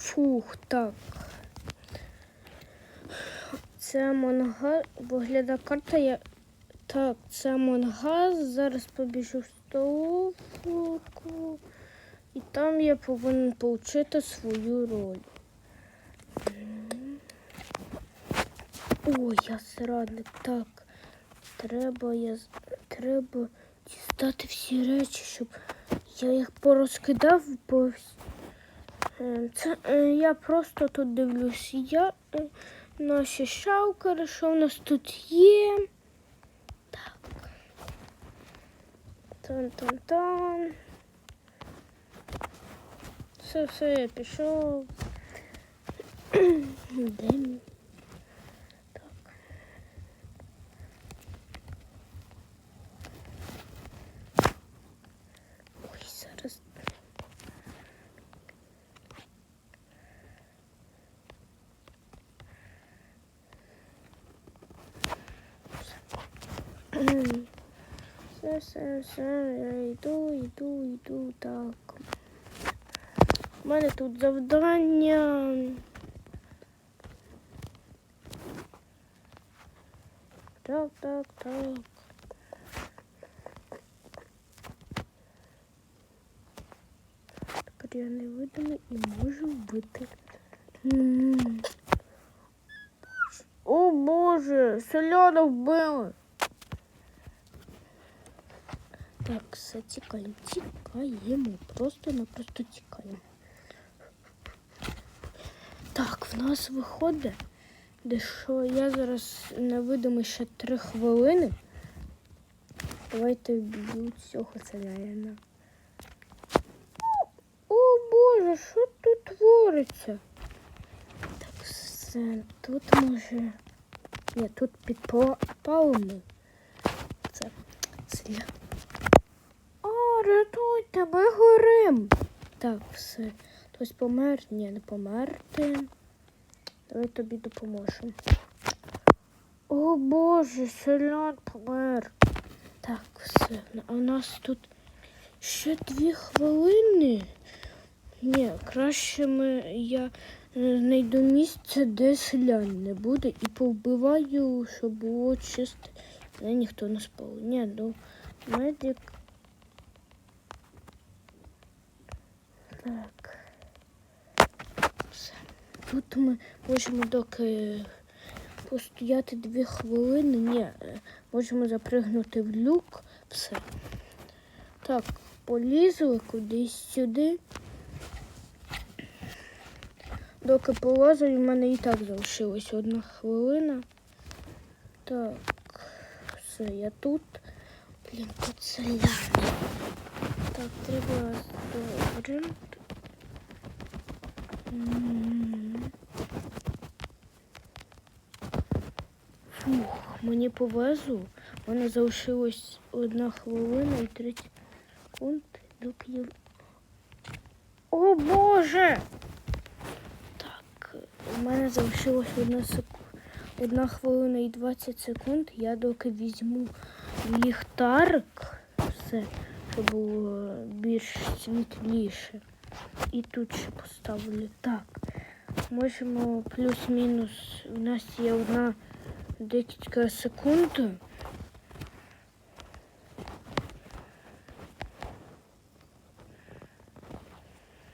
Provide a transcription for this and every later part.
Фух, так. Це Монгаз. Виглядає карта. Я... Так, це Монгаз. Зараз побіжу в столовку. І там я повинен отримати свою роль. Ой, я зрадник. Так. Треба я треба дістати всі речі, щоб я їх порозкидав Е, Це е, я просто тут дивлюсь. Я е, наші шаукери, що в нас тут є. Так. Тан-тан-тан. Все, все, я пішов. Де Все, все, все, я йду, йду, йду, так. У мене тут завдання. Так, так, так. Тепер я невидимий і можу вбити. О Боже, селяна вбили. Так, все, тікаємо, тікаємо. Просто-напросто тікаємо. Так, в нас виходить, де що я зараз невидимий ще три хвилини. Давайте вб'ю цього селянина. О Боже, що тут твориться? Так, все, тут може. Ні, тут підпалимо. Це селя. Рятуйте, ми горим. Так, все. Хтось помер? Ні, не померти. Давай тобі допоможемо. О Боже, селян помер. Так, все. А у нас тут ще дві хвилини. Ні, краще ми я е, знайду місце, де селян не буде, і повбиваю, щоб було чисто. Але ніхто не спав. Ні, ну медик. Так. Все. Тут ми можемо доки постояти дві хвилини. Ні, е, можемо запригнути в люк. Все. Так, полізли кудись сюди. Доки полазив, в мене і так залишилась одна хвилина. Так, все, я тут. Блін, тут селяни. Так, треба добре. Фух, мені повезло. У мене залишилось одна хвилина і 30 секунд, доки я. О Боже! Так, у мене залишилось одна секу... одна хвилина і 20 секунд. Я доки візьму ліхтарик, все, щоб було більш світліше. І тут ще поставлю. Так. Можемо плюс-мінус. У нас є одна декілька секунд.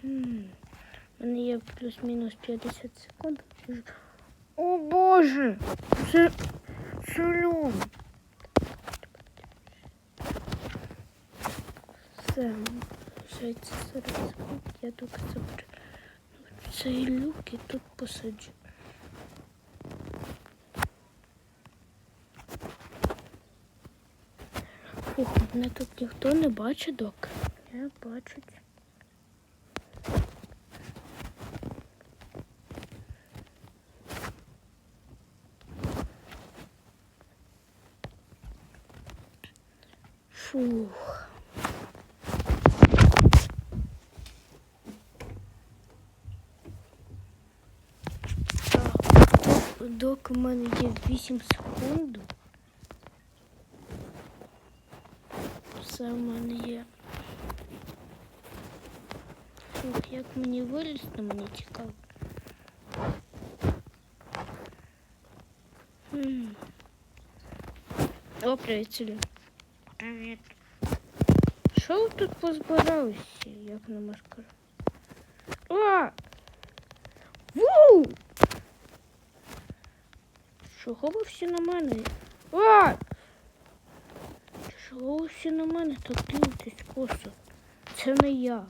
М, У мене є плюс-мінус 50 секунд. О Боже! Це солюм. Все, Вже зараз 40 секунд. Я тільки заберу цей люк і тут посаджу. Фух, мене тут ніхто не бачить, док. Не бачу. Так, док у мене є 8 секунд. Все в мене є. Фух, як мені вилізти, мені цікаво. М. О, привіт, Селю. Привіт. Що ви тут позбиралися, як на маскару? А! Ву! Чого ви всі на мене? А! Чого ви всі на мене так дивитесь косо? Це не я.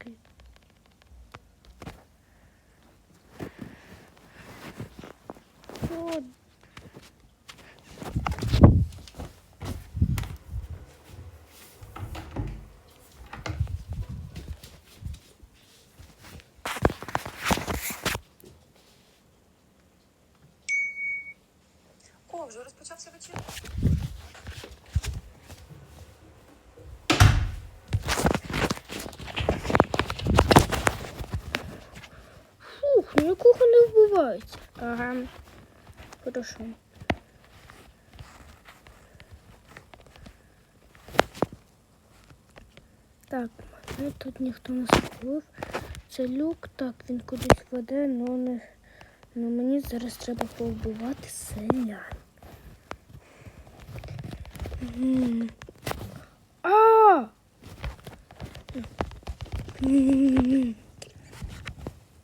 Окей. О, Розпочався вечір. Фух, нікого не вбивається. Ага. Хорошо. Так, мене тут ніхто не спалив. Це люк, так, він кудись веде, но не. Ну мені зараз треба повбивати селян. А!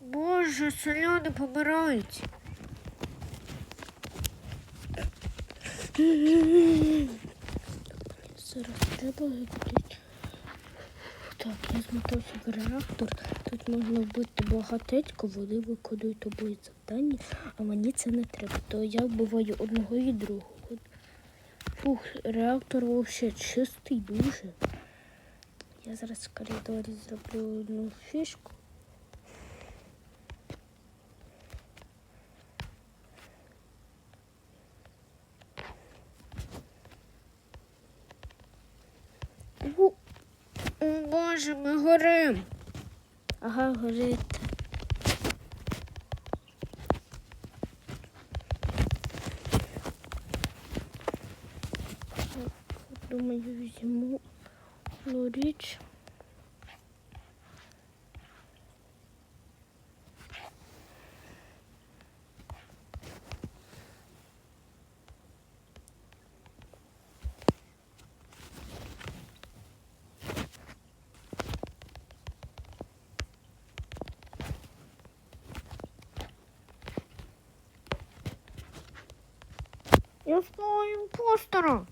Боже, селяни помирають. Зараз треба кудись. Так, я змотався в реактор. Тут можна вбити багатецько, вони виконують обоє завдання, а мені це не треба. То я вбиваю одного і другого. Фух, реактор взагалі чистий дуже. Я зараз в коридорі зроблю одну фішку. О Боже, ми горим. Ага, горить. Думаю, візьму одну річ. Я стала імпостером.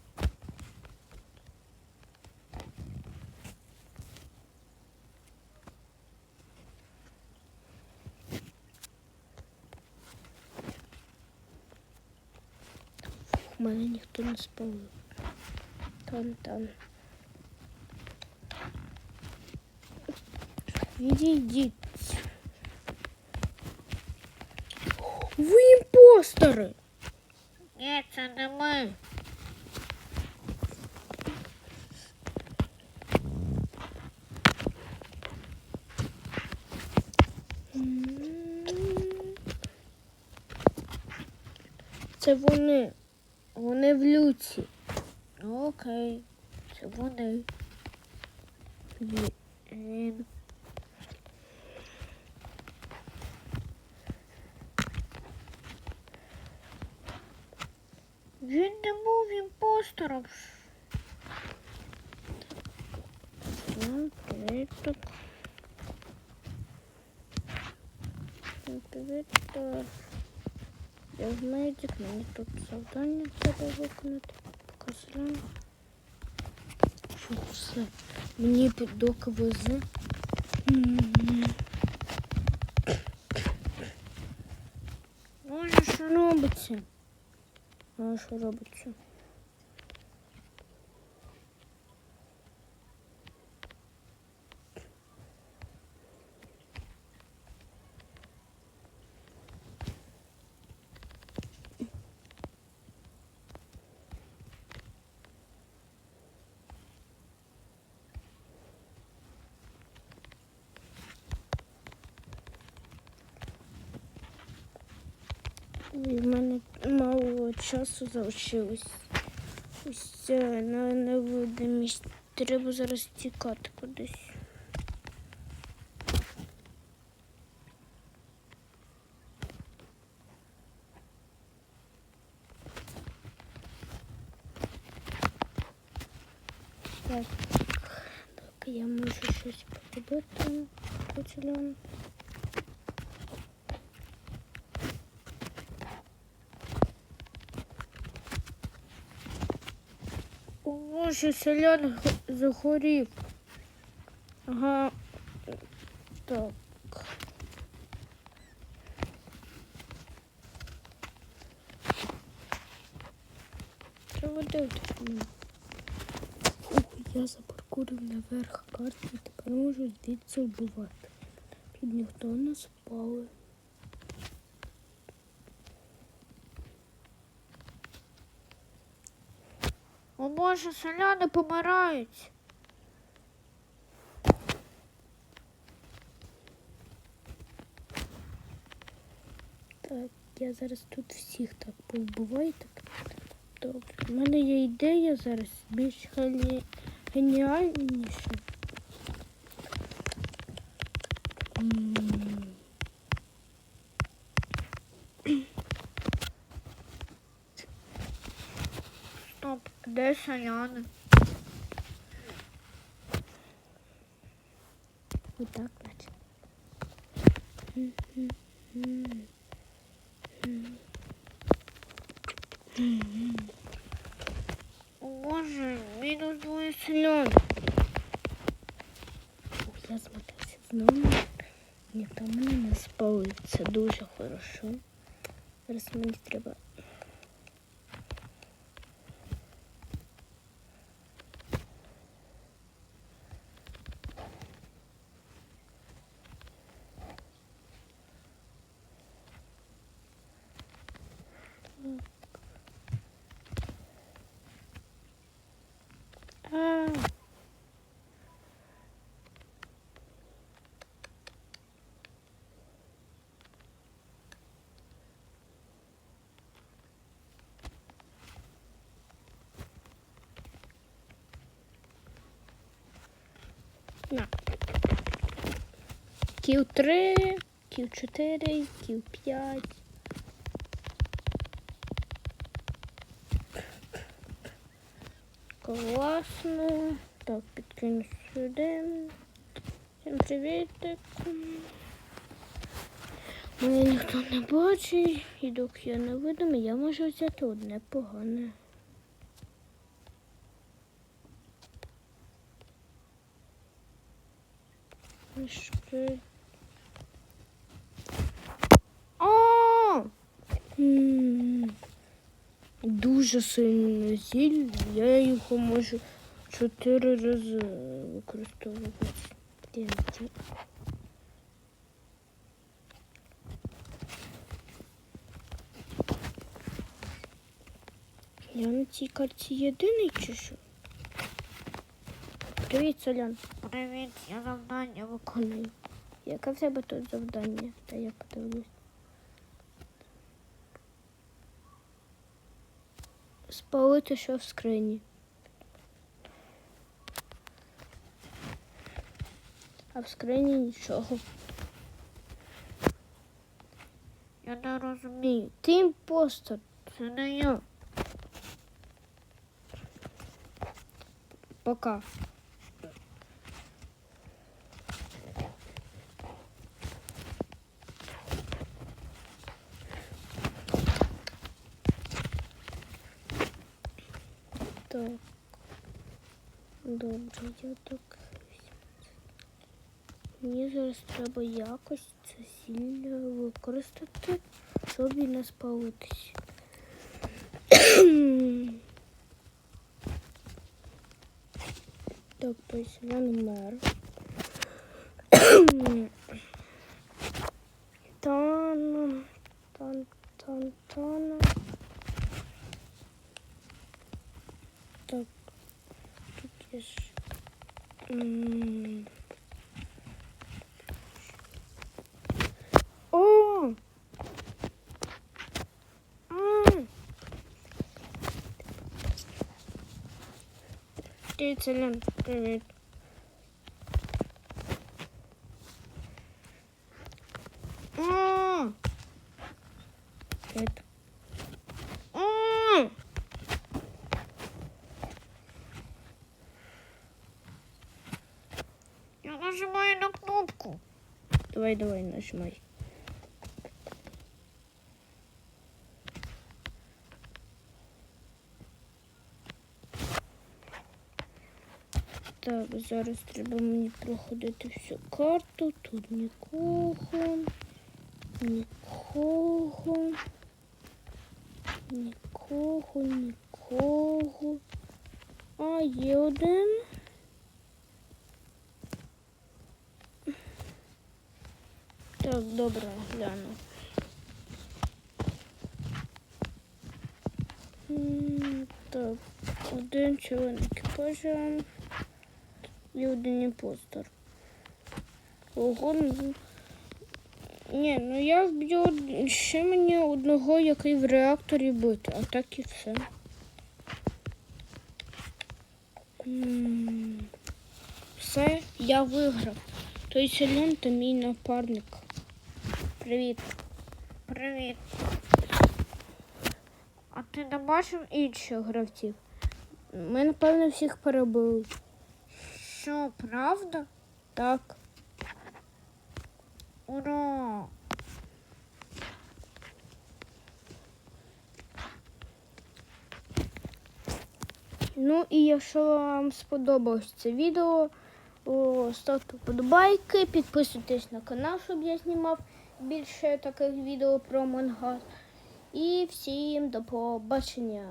Не спалив. Там, там. Відійдіть. Ви імпостери! Ні, це не ми. Це вони. Вони в люці. Окей. Це вони. Ві- Він. Він не був імпостером. Привіт. Привіт. Я в медик, мені тут завдання треба виконати. Показуємо. Фу, все. Мені під доки везе. М. Боже, що робиться? А що робиться? І в мене мало часу залишилось. Ось на невидимість. Треба зараз тікати кудись. Так, так, я можу щось поробити. Поцілювати. О, Боже, селян загорів. Ага. Так. Треба дивитися. Ух, я запаркурив наверх карти тепер можу звідси вбивати. Тут ніхто не спали. О Боже, селяни помирають. Так, я зараз тут всіх так повбиваю. Так. Добре. У мене є ідея зараз більш гені... геніальніша. Де селяни? Отак, наче. О, Боже, мінус двоє селян. Ох, я змотався знову. Ні, там мене не спали. Це дуже хорошо. Зараз мені треба. А. На. Кіл 3, кіл 4, кіл 5. Класно. Так, підкину сюди. Всім привітик. Мене ніхто не бачить, і доки я не видимий, я можу взяти одне погане. А! М. Дуже сильне зілля, я його можу чотири рази використовувати. Я на цій карті єдиний чи що? Привіт, Солян. Привіт, я завдання виконую. Яке в тебе тут завдання? Та я подивлюсь. Спалити що в скрині. А в скрині нічого. Я не розумію. Ти імпостер. Це не я. Пока. Так. Добре, я так. Мені зараз треба якось це зілля використати, щоб не спалитись. так, тобто не мер. Тан, тан, тан, тан. Так, тут є ж. Привіт, Селен. Привіт. М. Привіт. М. Я нажимаю на кнопку. Давай, давай, нажимай. Так, зараз треба мені проходити всю карту. Тут нікого. Нікого. Нікого, нікого. А, є один. Так, добре, гляну. Так, один член екіпажа і один імпостер. Ого, ну, ні, ну я вб'ю ще мені одного, який в реакторі бити, а так і все. Все, я виграв. Той селен то мій напарник. Привіт. Привіт. А ти не бачив інших гравців? Ми, напевно, всіх перебили. Що, правда? Так. Ура! Ну і якщо вам сподобалось це відео, ставте вподобайки, підписуйтесь на канал, щоб я знімав більше таких відео про мангас. І всім до побачення.